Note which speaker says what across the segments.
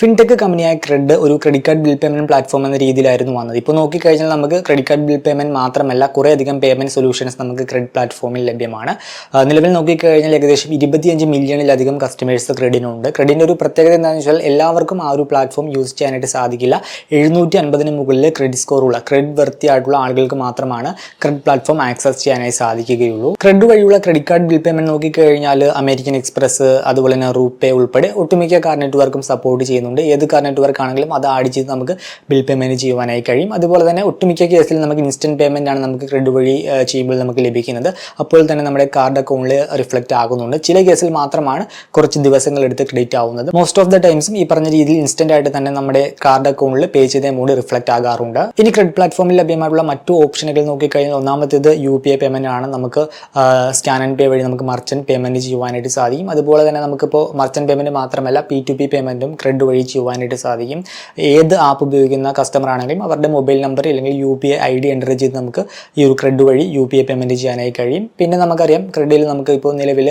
Speaker 1: Fintech കമ്പനിയായ cred ഒരു credit card bill payment platform എന്ന രീതിയിലായിരുന്നു വന്നത്. ഇപ്പോൾ നോക്കിക്കഴിഞ്ഞാൽ നമുക്ക് ക്രെഡിറ്റ് കാർഡ് ബിൽ പേയ്മെന്റ് മാത്രമല്ല കുറേ അധികം പേയ്മെന്റ് സൊല്യൂഷൻസ് നമുക്ക് ക്രെഡിറ്റ് പ്ലാറ്റ്ഫോമിൽ ലഭ്യമാണ്. നിലവിൽ നോക്കിക്കഴിഞ്ഞാൽ ഏകദേശം ഇരുപത്തിയഞ്ച് മില്യണിലധികം കസ്റ്റമേഴ്സ് ക്രെഡിനുണ്ട് ക്രെഡിന്റെ ഒരു പ്രത്യേകത എന്താണെന്ന് വെച്ചാൽ എല്ലാവർക്കും ആ ഒരു പ്ലാറ്റ്ഫോം യൂസ് ചെയ്യാനായിട്ട് സാധിക്കില്ല. എഴുന്നൂറ്റി അൻപതിന് മുകളിൽ ക്രെഡിറ്റ് സ്കോറുള്ള ക്രെഡിറ്റ് വൃത്തിയായിട്ടുള്ള ആളുകൾക്ക് മാത്രമാണ് ക്രെഡിറ്റ് പ്ലാറ്റ്ഫോം ആക്സസ് ചെയ്യാനായി സാധിക്കുകയുള്ളൂ. ക്രെഡ് വഴിയുള്ള ക്രെഡിറ്റ് കാർഡ് ബിൽ പേയ്മെന്റ് നോക്കിക്കഴിഞ്ഞാൽ അമേരിക്കൻ എക്സ്പ്രസ് അതുപോലെ തന്നെ റൂപേ ഉൾപ്പെടെ ഒട്ടുമിക്ക കാർ നെറ്റ്വർക്കും സപ്പോർട്ട് ചെയ്യുന്നുണ്ട്. ഏത് കാർ നെറ്റ്വർക്ക് ആണെങ്കിലും അത് ആഡ് ചെയ്ത് നമുക്ക് ബിൽ പേയ്മെന്റ് ചെയ്യുവാനായി കഴിയും. അതുപോലെ തന്നെ ഒട്ടുമിക്ക കേസിൽ നമുക്ക് ഇൻസ്റ്റന്റ് പേയ്മെന്റ് ആണ് നമുക്ക് ക്രെഡിറ്റ് വഴി ചെയ്യുമ്പോൾ നമുക്ക് ലഭിക്കുന്നത്. അപ്പോൾ തന്നെ നമ്മുടെ കാർഡ് അക്കൗണ്ടിൽ റിഫ്ലക്റ്റ് ആകുന്നുണ്ട്. ചില കേസിൽ മാത്രമാണ് കുറച്ച് ദിവസങ്ങൾ എടുത്ത് ക്രെഡിറ്റ് ആവുന്നത്. മോസ്റ്റ് ഓഫ് ദ ടൈംസും ഈ പറഞ്ഞ രീതിയിൽ ഇൻസ്റ്റന്റ് ആയിട്ട് തന്നെ നമ്മുടെ കാർഡ് അക്കൗണ്ടിൽ പേ ചെയ്ത എമൗണ്ട് റിഫ്ലക്റ്റ് ആകാറുണ്ട്. ഇനി ക്രെഡിറ്റ് പ്ലാറ്റ്ഫോമിൽ ലഭ്യമായിട്ടുള്ള മറ്റു ഓപ്ഷനുകൾ നോക്കിക്കഴിഞ്ഞാൽ ഒന്നാമത്തേത് യു പി ഐ പേയ്മെന്റ് ആണ്. നമുക്ക് സ്കാൻ ആൻഡ് പേ വഴി നമുക്ക് മർച്ചന്റ് പേയ്മെന്റ് ചെയ്യുവാനായിട്ട് സാധിക്കും. അതുപോലെ തന്നെ നമുക്കിപ്പോൾ മർച്ചന്റ് പേയ്മെന്റ് മാത്രമല്ല പി ടു പി പേയ്മെന്റും ക്രെഡിറ്റ് ചെയ്യുവാനായിട്ട് സാധിക്കും. ഏത് ആപ്പ് ഉപയോഗിക്കുന്ന കസ്റ്റമർ ആണെങ്കിലും അവരുടെ മൊബൈൽ നമ്പർ അല്ലെങ്കിൽ U P I I D enter ചെയ്ത് നമുക്ക് ഈ ഒരു ക്രെഡിറ്റ് വഴി യു പി ഐ പേയ്മെന്റ് ചെയ്യാനായി കഴിയും. പിന്നെ നമുക്കറിയാം ക്രെഡിറ്റിൽ നമുക്ക് ഇപ്പോൾ നിലവിൽ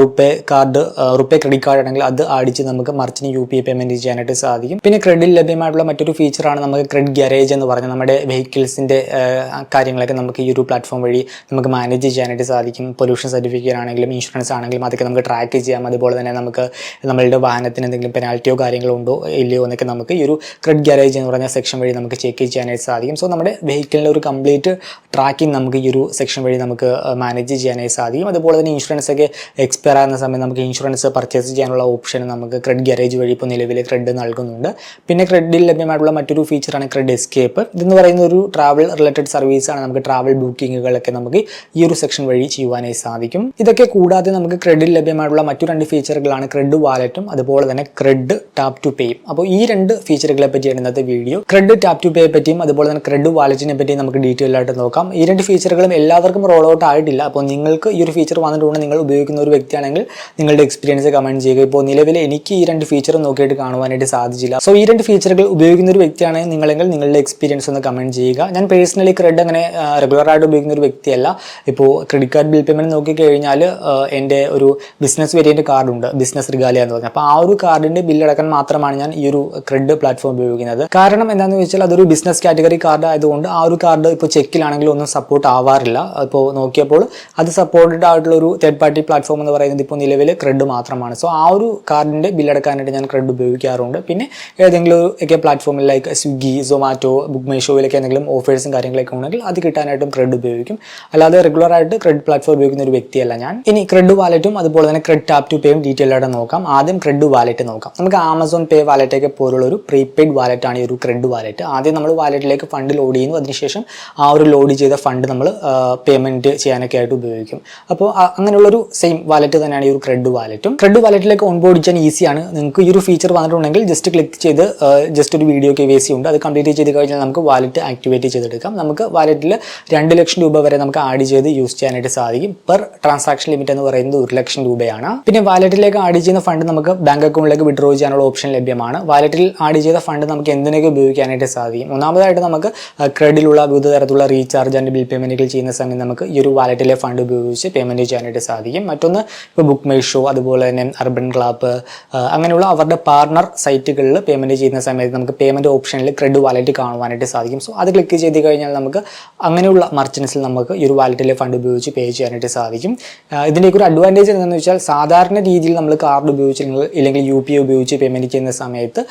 Speaker 1: RuPay card RuPay credit card ആണെങ്കിൽ അത് അടിച്ച് നമുക്ക് മറിച്ചിന് യു പി ഐ പേയ്മെന്റ് ചെയ്യാനായിട്ട് സാധിക്കും. പിന്നെ ക്രെഡിറ്റിൽ ലഭ്യമായിട്ടുള്ള മറ്റൊരു ഫീച്ചറാണ് നമുക്ക് ക്രെഡിറ്റ് ഗ്യാരേജ് എന്ന് പറഞ്ഞാൽ നമ്മുടെ വെഹിക്കിൾസിന്റെ കാര്യങ്ങളൊക്കെ നമുക്ക് ഈ ഒരു പ്ലാറ്റ്ഫോം വഴി നമുക്ക് മാനേജ് ചെയ്യാനായിട്ട് സാധിക്കും. പൊല്യൂഷൻ സർട്ടിഫിക്കറ്റ് ആണെങ്കിലും ഇൻഷുറൻസ് ആണെങ്കിലും അതൊക്കെ നമുക്ക് ട്രാക്ക് ചെയ്യാം. അതുപോലെ തന്നെ നമുക്ക് നമ്മളുടെ വാഹനത്തിന് എന്തെങ്കിലും പെനാൽറ്റിയോ കാര്യങ്ങളോ ഉണ്ടോ ഇല്ലയോ എന്നൊക്കെ നമുക്ക് ഈ ഒരു ക്രെഡ് ഗ്യാരേജ് എന്ന് പറഞ്ഞ സെക്ഷൻ വഴി നമുക്ക് ചെക്ക് ചെയ്യാനായിട്ട് സാധിക്കും. സോ നമ്മുടെ വെഹിക്കിളിന്റെ ഒരു കംപ്ലീറ്റ് ട്രാക്കിംഗ് നമുക്ക് ഈ ഒരു സെക്ഷൻ വഴി നമുക്ക് മാനേജ് ചെയ്യാനായിട്ട് സാധിക്കും. അതുപോലെ തന്നെ ഇൻഷുറൻസ് ഒക്കെ എക്സ്പയർ ആകുന്ന സമയം നമുക്ക് ഇൻഷുറൻസ് പർച്ചേസ് ചെയ്യാനുള്ള ഓപ്ഷൻ നമുക്ക് ക്രെഡ് ഗ്യാരേജ് വഴി ഇപ്പോൾ നിലവിൽ ക്രെഡ് നൽകുന്നുണ്ട്. പിന്നെ ക്രെഡിറ്റിൽ ലഭ്യമായിട്ടുള്ള മറ്റൊരു ഫീച്ചറാണ് ക്രെഡ് എസ്കേപ്പ് ഇതെന്ന് പറയുന്ന ഒരു ട്രാവൽ റിലേറ്റഡ് സർവീസാണ് നമുക്ക് ട്രാവൽ ബുക്കിങ്ങുകളൊക്കെ നമുക്ക് ഈ ഒരു സെക്ഷൻ വഴി ചെയ്യുവാനായി സാധിക്കും. ഇതൊക്കെ കൂടാതെ നമുക്ക് ക്രെഡിറ്റ് ലഭ്യമായിട്ടുള്ള മറ്റു രണ്ട് ഫീച്ചറുകളാണ് ക്രെഡ് വാലറ്റും അതുപോലെ തന്നെ ക്രെഡ് ടാപ്പ് ടു പേയും അപ്പോൾ ഈ രണ്ട് ഫീച്ചറുകളെ പറ്റിയാണ് ഇന്നത്തെ video CRED tap to pay പറ്റിയും അതുപോലെ തന്നെ ക്രെഡ് വാലറ്റിനെ പറ്റിയും നമുക്ക് ഡീറ്റെയിൽ ആയിട്ട് നോക്കാം. ഈ രണ്ട് ഫീച്ചറുകളും എല്ലാവർക്കും റോൾ ഔട്ട് ആയിട്ടില്ല. അപ്പോൾ നിങ്ങൾക്ക് ഈ ഒരു ഫീച്ചർ വന്നിട്ടുണ്ട് നിങ്ങൾ ഉപയോഗിക്കുന്ന ഒരു വ്യക്തിയാണെങ്കിൽ നിങ്ങളുടെ എക്സ്പീരിയൻസ് കമന്റ് ചെയ്യുക. ഇപ്പോൾ നിലവിൽ എനിക്ക് ഈ രണ്ട് ഫീച്ചർ നോക്കിയിട്ട് കാണുവാനായിട്ട് സാധിച്ചില്ല. സോ ഈ രണ്ട് ഫീച്ചറുകൾ ഉപയോഗിക്കുന്ന ഒരു വ്യക്തിയാണ് നിങ്ങളെങ്കിൽ നിങ്ങളുടെ എക്സ്പീരിയൻസ് ഒന്ന് കമന്റ് ചെയ്യുക. ഞാൻ പേഴ്സണലി ക്രെഡ് അങ്ങനെ റെഗുലർ ആയിട്ട് ഉപയോഗിക്കുന്ന ഒരു വ്യക്തിയല്ല. ഇപ്പോൾ ക്രെഡിറ്റ് കാർഡ് ബിൽ പേയ്മെന്റ് നോക്കിക്കഴിഞ്ഞാൽ എന്റെ ഒരു ബിസിനസ് വേരിയന്റ് കാർഡുണ്ട് ബിസിനസ് റിഗാലിയ എന്ന് പറഞ്ഞാൽ അപ്പോൾ ആ ഒരു കാർഡിന്റെ ബില്ലടക്കാൻ മാത്രമാണ് ഞാൻ ഈ ഒരു ക്രെഡ് പ്ലാറ്റ്ഫോം ഉപയോഗിക്കുന്നത്. കാരണം എന്താണെന്ന് വെച്ചാൽ അതൊരു ബിസിനസ് കാറ്റഗറി കാർഡ് ആയതുകൊണ്ട് ആ ഒരു കാർഡ് ഇപ്പോൾ ചെക്കിലാണെങ്കിലും ഒന്നും സപ്പോർട്ട് ആവാറില്ല. ഇപ്പോൾ നോക്കിയപ്പോൾ അത് സപ്പോർട്ടഡ് ആയിട്ടുള്ള ഒരു തേർഡ് പാർട്ടി പ്ലാറ്റ്ഫോം എന്ന് പറയുന്നത് ഇപ്പോൾ നിലവിൽ ക്രെഡ് മാത്രമാണ്. സോ ആ ഒരു കാർഡിന്റെ ബില്ലടക്കാനായിട്ട് ഞാൻ ക്രെഡ് ഉപയോഗിക്കാറുണ്ട്. പിന്നെ ഏതെങ്കിലും ഒക്കെ പ്ലാറ്റ്ഫോമിൽ like Swiggy Zomato book my ഷോയിലൊക്കെ എന്തെങ്കിലും ഓഫേഴ്സും കാര്യങ്ങളൊക്കെ ഉണ്ടെങ്കിൽ അത് കിട്ടാനായിട്ടും ക്രെഡ് ഉപയോഗിക്കും. അല്ലാതെ റെഗുലർ ആയിട്ട് ക്രെഡ് പ്ലാറ്റ്ഫോം ഉപയോഗിക്കുന്ന ഒരു വ്യക്തിയല്ല ഞാൻ. ഇനി ക്രെഡ് വാലറ്റും അതുപോലെ തന്നെ ക്രെഡ് ടാപ്പ് ടു പേയും ഡീറ്റെയിൽ ആയിട്ട് നോക്കാം. ആദ്യം ക്രെഡ് വാലറ്റ് നോക്കാം. നമുക്ക് ആമസോൺ പേ വാലറ്റൊക്കെ പോലുള്ള ഒരു പ്രീപെയ്ഡ് വാലറ്റാണ് ഈ ഒരു ക്രെഡിറ്റ് വാലറ്റ് ആദ്യം നമ്മൾ വാലറ്റിലേക്ക് ഫണ്ട് ലോഡ് ചെയ്യുന്നു. അതിനുശേഷം ആ ഒരു ലോഡ് ചെയ്ത ഫണ്ട് നമ്മൾ പേയ്മെന്റ് ചെയ്യാനൊക്കെ ആയിട്ട് ഉപയോഗിക്കും. അപ്പോൾ അങ്ങനെയുള്ളൊരു സെയിം വാലറ്റ് തന്നെയാണ് ഈ ഒരു ക്രെഡിറ്റ് വാലറ്റും ക്രെഡിറ്റ് വാലറ്റിലേക്ക് ഓൺബോർഡ് ചെയ്യാൻ ഈസിയാണ് നിങ്ങൾക്ക് ഈ ഒരു ഫീച്ചർ വന്നിട്ടുണ്ടെങ്കിൽ ജസ്റ്റ് ക്ലിക്ക് ചെയ്ത് ജസ്റ്റ് ഒരു വീഡിയോ കെ ഉണ്ട് അത് കംപ്ലീറ്റ് ചെയ്ത് കഴിഞ്ഞാൽ നമുക്ക് വാലറ്റ് ആക്ടിവേറ്റ് ചെയ്തെടുക്കാം. നമുക്ക് വാലറ്റിൽ രണ്ട് ലക്ഷം രൂപ വരെ നമുക്ക് ആഡ് ചെയ്ത് യൂസ് ചെയ്യാനായിട്ട് സാധിക്കും. പെർ ട്രാൻസാക്ഷൻ ലിമിറ്റ് എന്ന് പറയുന്നത് ഒരു ലക്ഷം രൂപയാണ്. പിന്നെ വാലറ്റിലേക്ക് ആഡ് ചെയ്യുന്ന ഫണ്ട് നമുക്ക് ബാങ്ക് അക്കൗണ്ടിലേക്ക് വിഡ്രോ ചെയ്യാനുള്ള ഓപ്ഷൻ ലഭ്യമാണ്. വാലറ്റിൽ ആഡ് ചെയ്ത ഫണ്ട് നമുക്ക് എന്തിനൊക്കെ ഉപയോഗിക്കാനായിട്ട് സാധിക്കും? ഒന്നാമതായിട്ട് നമുക്ക് ക്രെഡിലുള്ള വിവിധ തരത്തിലുള്ള റീചാർജ് ആൻഡ് ബിൽ പേയ്മെന്റുകൾ ചെയ്യുന്ന സമയം നമുക്ക് ഈ ഒരു വാലറ്റിലെ ഫണ്ട് ഉപയോഗിച്ച് പേയ്മെന്റ് ചെയ്യാനായിട്ട് സാധിക്കും. മറ്റൊന്ന് ഇപ്പോൾ ബുക്ക് മൈ ഷോ അതുപോലെ തന്നെ അർബൻ ക്ലാബ് അങ്ങനെയുള്ള അവരുടെ പാർട്ണർ സൈറ്റുകളിൽ പേയ്മെന്റ് ചെയ്യുന്ന സമയത്ത് നമുക്ക് പേയ്മെന്റ് ഓപ്ഷനിൽ ക്രെഡ് വാലറ്റ് കാണുവാനായിട്ട് സാധിക്കും. സോ അത് ക്ലിക്ക് ചെയ്ത് കഴിഞ്ഞാൽ നമുക്ക് അങ്ങനെയുള്ള മർച്ചൻസിൽ നമുക്ക് ഈ ഒരു വാലറ്റിലെ ഫണ്ട് ഉപയോഗിച്ച് പേ ചെയ്യാനായിട്ട് സാധിക്കും. ഇതിന്റെയൊക്കെ ഒരു അഡ്വാന്റേജ് എന്താണെന്ന് വെച്ചാൽ സാധാരണ രീതിയിൽ നമ്മൾ കാർഡ് ഉപയോഗിച്ച് അല്ലെങ്കിൽ ഇല്ലെങ്കിൽ യു പി ഐ ഉപയോഗിച്ച് പേയ്മെന്റ് ചെയ്യുന്ന സമയത്ത്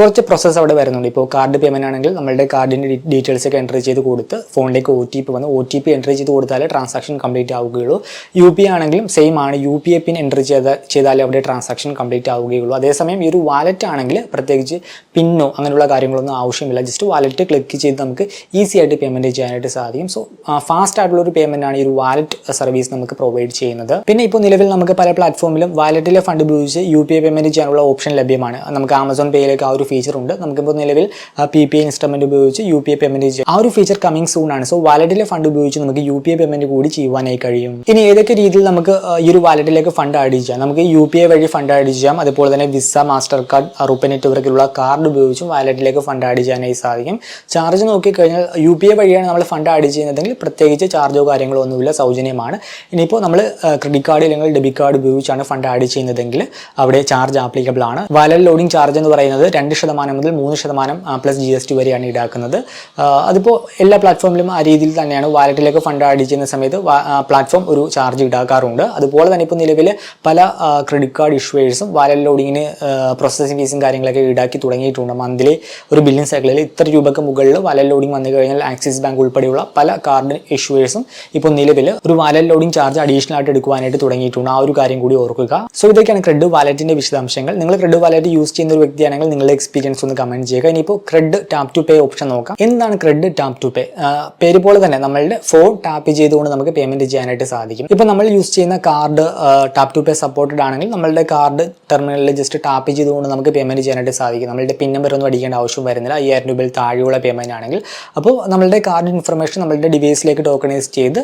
Speaker 1: കുറച്ച് പ്രോസസ്സ് അവിടെ വരുന്നുണ്ട്. ഇപ്പോൾ കാർഡ് പേയ്മെന്റ് ആണെങ്കിൽ നമ്മളുടെ കാർഡിന്റെ ഡീറ്റെയിൽസ് ഒക്കെ എന്റർ ചെയ്ത് കൊടുത്ത് ഫോണിലേക്ക് ഒ ടി പി വന്ന് ഒ ടി പി എന്റർ ചെയ്ത് കൊടുത്താലേ ട്രാൻസാക്ഷൻ കംപ്ലീറ്റ് ആവുകയുള്ളൂ. യു പി ആണെങ്കിലും സെയിം ആണ്. U P I PIN enter ചെയ്ത ചെയ്താലേ അവിടെ ട്രാൻസാക്ഷൻ കംപ്ലീറ്റ് ആവുകയുള്ളൂ. അതേസമയം ഈ ഒരു വാലറ്റ് ആണെങ്കിൽ പ്രത്യേകിച്ച് പിന്നോ അങ്ങനെയുള്ള കാര്യങ്ങളൊന്നും ആവശ്യമില്ല. ജസ്റ്റ് വാലറ്റ് ക്ലിക്ക് ചെയ്ത് നമുക്ക് ഈസി ആയിട്ട് പേയ്മെന്റ് ചെയ്യാനായിട്ട് സാധിക്കും. സോ ഫാസ്റ്റ് ആയിട്ടുള്ള ഒരു പേയ്മെന്റ് ആണ് ഈ ഒരു വാലറ്റ് സർവീസ് നമുക്ക് പ്രൊവൈഡ് ചെയ്യുന്നത്. പിന്നെ ഇപ്പോൾ നിലവിൽ നമുക്ക് പല പ്ലാറ്റ്ഫോമിലും വാലറ്റിലെ ഫണ്ട് ഉപയോഗിച്ച് യു പി ഐ പേയ്മെന്റ് ചെയ്യാനുള്ള ഓപ്ഷൻ ലഭ്യമാണ്. നമുക്ക് ആമസോൺ പേയിലേക്ക് ആ ഒരു ഫീച്ചർ ഉണ്ട്. നമുക്കിപ്പോൾ നിലവിൽ പി പി ഐ ഇൻസ്ട്രുമെന്റ് ഉപയോഗിച്ച് യു പി ഐ പേയ്മെന്റ് ചെയ്യാം ആ ഒരു ഫീച്ചർ കമ്മിങ് സൂൺ ആണ്. സോ വാലറ്റിലെ ഫണ്ട് ഉപയോഗിച്ച് നമുക്ക് യു പി ഐ പേയ്മെന്റ് കൂടി ചെയ്യുവാനായി കഴിയും. ഇനി ഏതൊക്കെ രീതിയിൽ നമുക്ക് ഈ ഒരു വാലറ്റിലേക്ക് ഫണ്ട് ആഡ് ചെയ്യാം? നമുക്ക് യു പി ഐ വഴി ഫണ്ട് ആഡ് ചെയ്യാം. അതുപോലെ തന്നെ വിസ മാസ്റ്റർ കാർഡ് റുപ്പേ നെറ്റ്വർക്കിലുള്ള കാർഡ് ഉപയോഗിച്ചും വാലറ്റിലേക്ക് ഫണ്ട് ആഡ് ചെയ്യാനായി സാധിക്കും. ചാർജ് നോക്കിക്കഴിഞ്ഞാൽ യു പി ഐ വഴിയാണ് നമ്മൾ ഫണ്ട് ആഡ് ചെയ്യുന്നതെങ്കിൽ പ്രത്യേകിച്ച് ചാർജോ കാര്യങ്ങളോ ഒന്നുമില്ല സൗജന്യമാണ്. ഇനിയിപ്പോൾ നമ്മൾ ക്രെഡിറ്റ് കാർഡ് അല്ലെങ്കിൽ ഡെബിറ്റ് കാർഡ് ഉപയോഗിച്ചാണ് ഫണ്ട് ആഡ് ചെയ്യുന്നതെങ്കിൽ അവിടെ ചാർജ് ആപ്ലിക്കബിൾ ആണ്. വാലറ്റിൽ ലോഡിംഗ് ചാർജ് എന്ന് പറയുന്നത് രണ്ട് ശതമാനം മുതൽ മൂന്ന് ശതമാനം പ്ലസ് ജി എസ് ടി വരെയാണ് ഈടാക്കുന്നത്. അതിപ്പോൾ എല്ലാ പ്ലാറ്റ്ഫോമിലും ആ രീതിയിൽ തന്നെയാണ് വാലറ്റിലേക്ക് ഫണ്ട് ആഡ് ചെയ്യുന്ന സമയത്ത് പ്ലാറ്റ്ഫോം ഒരു ചാർജ് ഈടാക്കാറുണ്ട്. അതുപോലെ തന്നെ ഇപ്പോൾ നിലവിൽ പല ക്രെഡിറ്റ് കാർഡ് ഇഷ്യൂവേഴ്സും വാലറ്റ് ലോഡിങ്ങിന് പ്രോസസ്സിംഗ് ഫീസും കാര്യങ്ങളൊക്കെ ഈടാക്കി തുടങ്ങിയിട്ടുണ്ട്. മന്ത്ലി ഒരു ബില്ലിംഗ് സൈക്കിളിൽ ഇത്ര രൂപയ്ക്ക് മുകളിൽ വാലറ്റ് ലോഡിംഗ് വന്നു കഴിഞ്ഞാൽ ആക്സിസ് ബാങ്ക് ഉൾപ്പെടെയുള്ള പല കാർഡ് ഇഷ്യൂവേഴ്സും ഇപ്പോൾ നിലവിൽ ഒരു വാലറ്റ് ലോഡിംഗ് ചാർജ് അഡീഷണൽ ആയിട്ട് എടുക്കുവാനായിട്ട് തുടങ്ങിയിട്ടുണ്ട്. ആ ഒരു കാര്യം കൂടി ഓർക്കുക. സോ ഇതൊക്കെയാണ് ക്രെഡ് വാലറ്റിന്റെ വിശദാംശങ്ങൾ. നിങ്ങൾ ക്രെഡ് വാലറ്റ് യൂസ് ചെയ്യുന്ന ഒരു വ്യക്തിയാണെങ്കിൽ നിങ്ങളുടെ എക്സ്പീരിയൻസ് ഒന്ന് കമന്റ് ചെയ്യുക. ഇനിയിപ്പോൾ CRED tap to pay option നോക്കാം. എന്താണ് ക്രെഡ് ടാപ്പ് ടു പേ പേര് പോലെ തന്നെ നമ്മളുടെ ഫോൺ ടാപ്പ് ചെയ്തുകൊണ്ട് നമുക്ക് പേയ്മെന്റ് ചെയ്യാനായിട്ട് സാധിക്കും. ഇപ്പോൾ നമ്മൾ യൂസ് ചെയ്യുന്ന card tap to pay supported ആണെങ്കിൽ നമ്മളുടെ കാർഡ് ടെർമിനലിൽ ജസ്റ്റ് ടാപ്പ് ചെയ്തുകൊണ്ട് നമുക്ക് പേയ്മെന്റ് ചെയ്യാനായിട്ട് സാധിക്കും. നമ്മളുടെ പിൻ നമ്പർ ഒന്നും അടിക്കേണ്ട ആവശ്യം വരുന്നില്ല. അയ്യായിരം രൂപയിൽ താഴെയുള്ള പേയ്മെന്റ് ആണെങ്കിൽ. അപ്പോൾ നമ്മളുടെ കാർഡ് ഇൻഫർമേഷൻ നമ്മളുടെ ഡിവൈസിലേക്ക് ടോക്കണൈസ് ചെയ്ത്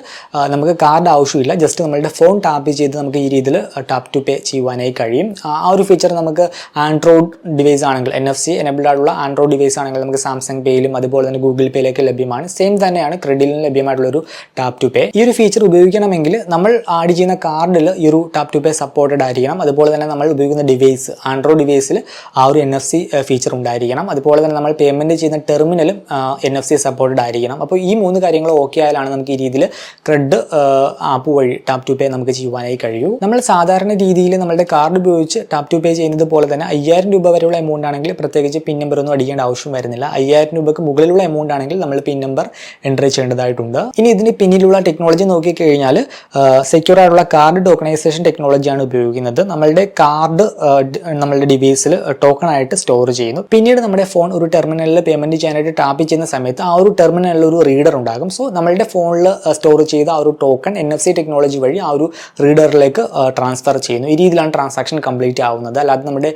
Speaker 1: നമുക്ക് കാർഡ് ആവശ്യമില്ല. ജസ്റ്റ് നമ്മളുടെ ഫോൺ ടാപ്പ് ചെയ്ത് നമുക്ക് ഈ രീതിയിൽ ടാപ്പ് ടു പേ ചെയ്യുവാനായി കഴിയും. ആ ഒരു ഫീച്ചർ നമുക്ക് ആൻഡ്രോയിഡ് ഡിവൈസ് ആണെങ്കിൽ എൻ എഫ് സി എനബിൾഡ് ആയിട്ടുള്ള ആൻഡ്രോയിഡ് ഡിവൈസ് ആണെങ്കിൽ നമുക്ക് സാംസങ് പേയിലും അതുപോലെ തന്നെ ഗൂഗിൾ പേയിലേക്ക് ലഭ്യമാണ്. സെയിം തന്നെയാണ് ക്രെഡിറ്റിലും ലഭ്യമായിട്ടുള്ള ഒരു ടാപ്പ് ടു പേ ഈ ഒരു ഫീച്ചർ ഉപയോഗിക്കണമെങ്കിൽ നമ്മൾ ആഡ് ചെയ്യുന്ന കാർഡിൽ ഈ ഒരു ടാപ്പ് ടു പേ സപ്പോർട്ടഡ് ആയിരിക്കണം. അതുപോലെ തന്നെ നമ്മൾ ഉപയോഗിക്കുന്ന ഡിവൈസ് ആൻഡ്രോയിഡ് ഡിവൈസിൽ ആ ഒരു എൻ എഫ് സി ഫീച്ചർ ഉണ്ടായിരിക്കണം. അതുപോലെ തന്നെ നമ്മൾ പേയ്മെന്റ് ചെയ്യുന്ന ടെർമിനലും എൻ എഫ് സി സപ്പോർട്ടഡ് ആയിരിക്കണം. അപ്പോൾ ഈ മൂന്ന് കാര്യങ്ങൾ ഓക്കെ ആയാലാണ് നമുക്ക് ഈ രീതിയിൽ ക്രെഡ് ആപ്പ് വഴി ടാപ്പ് ടു പേ നമുക്ക് ചെയ്യുവാനായി കഴിയൂ. നമ്മൾ സാധാരണ രീതിയിൽ നമ്മളുടെ കാർഡ് ഉപയോഗിച്ച് ടാപ്പ് ടു പേ ചെയ്യുന്നത് പോലെ തന്നെ അയ്യായിരം രൂപ വരെയുള്ള എമൗണ്ട് ആണെങ്കിൽ പ്രത്യേകിച്ച് പിൻ നമ്പർ ഒന്നും അടിക്കേണ്ട ആവശ്യം വരുന്നില്ല. അയ്യായിരം രൂപക്ക് മുകളിലുള്ള എമൗണ്ട് ആണെങ്കിൽ നമ്മൾ പിൻ നമ്പർ എന്റർ ചെയ്യേണ്ടതായിട്ടുണ്ട്. ഇനി ഇതിന് പിന്നിലുള്ള ടെക്നോളജി നോക്കിക്കഴിഞ്ഞാൽ സെക്യൂർ ആയിട്ടുള്ള കാർഡ് ടോക്കണൈസേഷൻ ടെക്നോളജിയാണ് ഉപയോഗിക്കുന്നത്. നമ്മളുടെ കാർഡ് നമ്മളുടെ ഡിവൈസിൽ ടോക്കൺ ആയിട്ട് സ്റ്റോർ ചെയ്യുന്നു. പിന്നീട് നമ്മുടെ ഫോൺ ഒരു ടെർമിനലിൽ പേയ്മെന്റ് ചെയ്യാനായിട്ട് ടാപ്പ് ചെയ്യുന്ന സമയത്ത് ആ ഒരു ടെർമിനലിൽ ഒരു റീഡർ ഉണ്ടാകും. സോ നമ്മളുടെ ഫോണിൽ സ്റ്റോർ ചെയ്ത ആ ഒരു token N F C technology വഴി ആ ഒരു റീഡറിലേക്ക് ട്രാൻസ്ഫർ ചെയ്യുന്നു. ഈ രീതിയിലാണ് ട്രാൻസാക്ഷൻ കംപ്ലീറ്റ് ആവുന്നത്. അല്ലാതെ നമ്മുടെ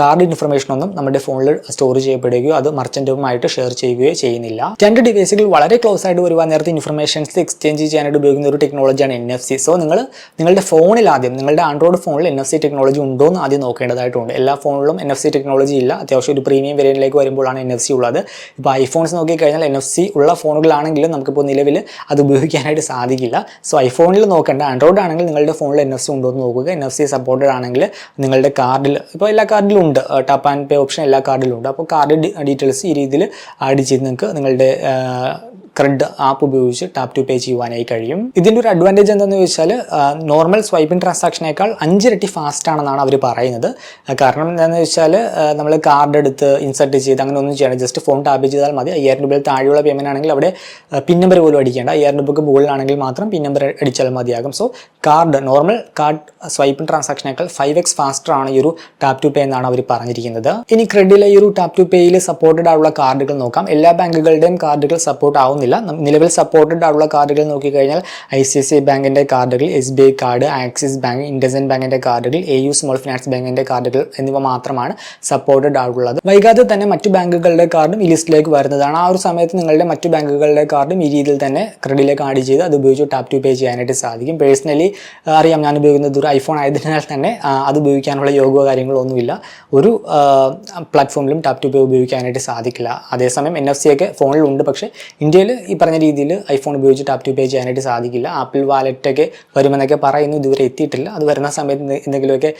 Speaker 1: കാർഡ് ഇൻഫർമേഷൻ ഒന്നും നമ്മുടെ ഫോണിൽ സ്റ്റോർ ചെയ്യപ്പെടുകയോ അത് മർച്ചന്റുമായിട്ട് ഷെയർ ചെയ്യുകയോ ചെയ്യുന്നില്ല. രണ്ട് ഡിവൈസുകൾ വളരെ ക്ലോസ് ആയിട്ട് വരുവാൻ നേരത്തെ ഇൻഫർമേഷൻസ് എക്സ്ചേഞ്ച് ചെയ്യാനായിട്ട് ഉപയോഗിക്കുന്ന ഒരു ടെക്നോളജിയാണ് എൻ എഫ് സി സോ നിങ്ങൾ നിങ്ങളുടെ ഫോണിൽ ആദ്യം നിങ്ങളുടെ ആൻഡ്രോയിഡ് ഫോണിൽ എൻ എഫ് സി ടെക്നോളജി ഉണ്ടോ എന്ന് ആദ്യം നോക്കേണ്ടതായിട്ടുണ്ട്. എല്ലാ ഫോണിലും എൻ എഫ് സി ടെക്നോളജി ഇല്ല. അത്യാവശ്യം ഒരു പ്രീമിയം വേരിയന്റിലേക്ക് വരുമ്പോഴാണ് എൻ എഫ് സി ഉള്ളത്. ഇപ്പോൾ ഐഫോൺസ് നോക്കിക്കഴിഞ്ഞാൽ എൻ എഫ് സി ഉള്ള ഫോണുകളാണെങ്കിലും നമുക്കിപ്പോൾ നിലവിൽ അത് ഉപയോഗിക്കാനായിട്ട് സാധിക്കില്ല. സോ ഐഫോണിൽ നോക്കേണ്ട. ആൻഡ്രോയിഡ് ആണെങ്കിൽ നിങ്ങളുടെ ഫോണിൽ എൻ എഫ് സി ഉണ്ടോ എന്ന് നോക്കുക. എൻ എഫ് സി സപ്പോർട്ടഡ് ആണെങ്കിൽ നിങ്ങളുടെ കാർഡിൽ ഇപ്പോൾ എല്ലാ കാർഡിലും ഉണ്ട്. ടാപ്പ് ആൻഡ് പേ ഓപ്ഷൻ എല്ലാ കാർഡിലും ഉണ്ട്. അപ്പോൾ കാർഡ് ഡീറ്റെയിൽസ് ഈ രീതിയിൽ ആഡ് ചെയ്ത് നിങ്ങൾക്ക് നിങ്ങളുടെ ക്രെഡ് ആപ്പ് ഉപയോഗിച്ച് ടാപ്പ് ടു പേ ചെയ്യുവാനായി കഴിയും. ഇതിന്റെ ഒരു അഡ്വാന്റേജ് എന്താണെന്ന് ചോദിച്ചാൽ നോർമൽ സ്വൈപ്പിംഗ് ട്രാൻസാക്ഷനേക്കാൾ അഞ്ചിരട്ടി ഫാസ്റ്റ് ആണെന്നാണ് അവർ പറയുന്നത്. കാരണം എന്താണെന്ന് വെച്ചാൽ നമ്മൾ കാർഡ് എടുത്ത് ഇൻസർട്ട് ചെയ്ത് അങ്ങനെ ഒന്നും ചെയ്യണം ജസ്റ്റ് ഫോൺ ടാപ്പ് ചെയ്താൽ മതി. അയ്യായിരം രൂപയിൽ താഴെയുള്ള പേയ്മെന്റ് ആണെങ്കിൽ അവിടെ പിൻ നമ്പർ പോലും അടിക്കേണ്ട. അയ്യായിരം രൂപയ്ക്ക് മുകളിലാണെങ്കിൽ മാത്രം പിൻ നമ്പർ അടിച്ചാൽ മതിയാകും. So card normal card swiping ട്രാൻസാക്ഷനേക്കാൾ five X faster ആണ് ഈ ഒരു ടാപ് ടു പേ എന്നാണ് അവർ പറഞ്ഞിരിക്കുന്നത്. ഇനി ക്രെഡിലെ ഈ ഒരു ടാപ് ടു പേയിൽ സപ്പോർട്ടഡ് ആയുള്ള കാർഡുകൾ നോക്കാം. എല്ലാ ബാങ്കുകളുടെയും കാർഡുകൾ സപ്പോർട്ട് ആവുന്നില്ല. നിലവിൽ സപ്പോർട്ടഡ് ആയുള്ള കാർഡുകൾ നോക്കിക്കഴിഞ്ഞാൽ ഐ സി സി ബാങ്കിന്റെ കാർഡുകൾ S B I card Axis bank IndusInd ബാങ്കിന്റെ കാർഡുകൾ എ യു സ്മോൾ ഫിനാൻസ് ബാങ്കിന്റെ കാർഡുകൾ എന്നിവ മാത്രമാണ് സപ്പോർട്ടഡ് ആയിട്ടുള്ളത്. വൈകാതെ തന്നെ മറ്റു ബാങ്കുകളുടെ കാർഡും ഈ ലിസ്റ്റിലേക്ക് വരുന്നതാണ്. ആ ഒരു സമയത്ത് നിങ്ങളുടെ മറ്റു ബാങ്കുകളുടെ കാർഡും ഈ രീതിയിൽ തന്നെ ക്രെഡിറ്റിലേക്ക് ആഡ് ചെയ്ത് അത് ഉപയോഗിച്ച് ടാപ് ടു പേ ചെയ്യാനായിട്ട് സാധിക്കും. പേഴ്സണലി അറിയാം ഞാൻ ഉപയോഗിക്കുന്നത് ഒരു ഐഫോൺ ആയതിനാൽ തന്നെ അത് ഉപയോഗിക്കാനുള്ള യോഗോ കാര്യങ്ങളോ ഒന്നുമില്ല. ഒരു പ്ലാറ്റ്ഫോമിലും ടാപ് ടു പേ ഉപയോഗിക്കാനായിട്ട് സാധിക്കില്ല. അതേസമയം എൻ എഫ് സി ഒക്കെ ഫോണിലുണ്ട് പക്ഷേ ഇന്ത്യയിൽ ഈ പറഞ്ഞ രീതിയിൽ ഐഫോൺ ഉപയോഗിച്ച് ടാപ് ടു പേ ചെയ്യാനായിട്ട് സാധിക്കില്ല. ആപ്പിൾ വാലറ്റൊക്കെ വരുമെന്നൊക്കെ പറയുന്നു ഇതുവരെ എത്തിയിട്ടില്ല. അത് വരുന്ന സമയത്ത് എന്തെ- എന്തെങ്കിലുമൊക്കെ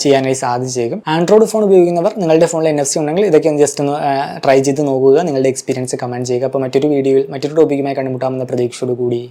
Speaker 1: ചെയ്യാനായി സാധിച്ചേക്കും. ആൻഡ്രോയിഡ് ഫോൺ ഉപയോഗിക്കുന്നവർ നിങ്ങളുടെ ഫോണിൽ എൻ എഫ് സി ഉണ്ടെങ്കിൽ ഇതൊക്കെ ഒന്ന് ജസ്റ്റ് ഒന്ന് ട്രൈ ചെയ്ത് നോക്കുക. നിങ്ങളുടെ എക്സ്പീരിയൻസ് കമന്റ് ചെയ്യുക. അപ്പോൾ മറ്റൊരു വീഡിയോയിൽ മറ്റൊരു ടോപ്പിക്കുമായി കണ്ടുമുട്ടാമെന്ന പ്രതീക്ഷയോട് കൂടി